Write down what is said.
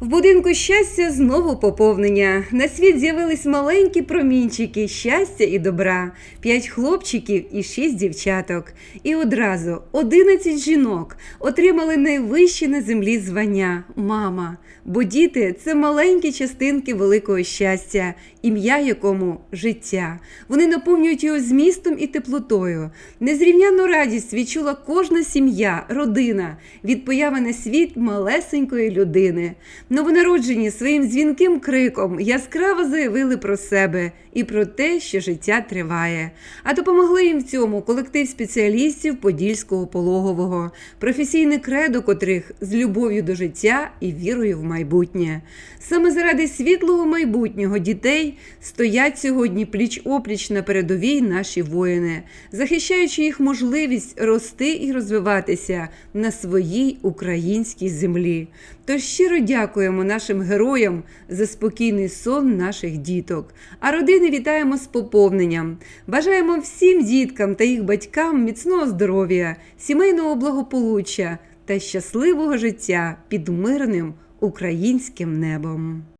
В будинку щастя знову поповнення. На світ з'явились маленькі промінчики щастя і добра, п'ять хлопчиків і шість дівчаток. І одразу 11 жінок отримали найвищі на землі звання мама. Бо діти це маленькі частинки великого щастя, ім'я якому життя. Вони наповнюють його змістом і теплотою. Незрівняну радість відчула кожна сім'я, родина від появи на світ малесенької людини. Новонароджені своїм дзвінким криком яскраво заявили про себе і про те, що життя триває. А допомогли їм в цьому колектив спеціалістів Подільського пологового, професійне кредо котрих з любов'ю до життя і вірою в майбутнє. Саме заради світлого майбутнього дітей стоять сьогодні пліч опліч на передовій наші воїни, захищаючи їх можливість рости і розвиватися на своїй українській землі. Тож щиро дякуємо нашим героям за спокійний сон наших діток. А родини вітаємо з поповненням. Бажаємо всім діткам та їх батькам міцного здоров'я, сімейного благополуччя та щасливого життя під мирним українським небом.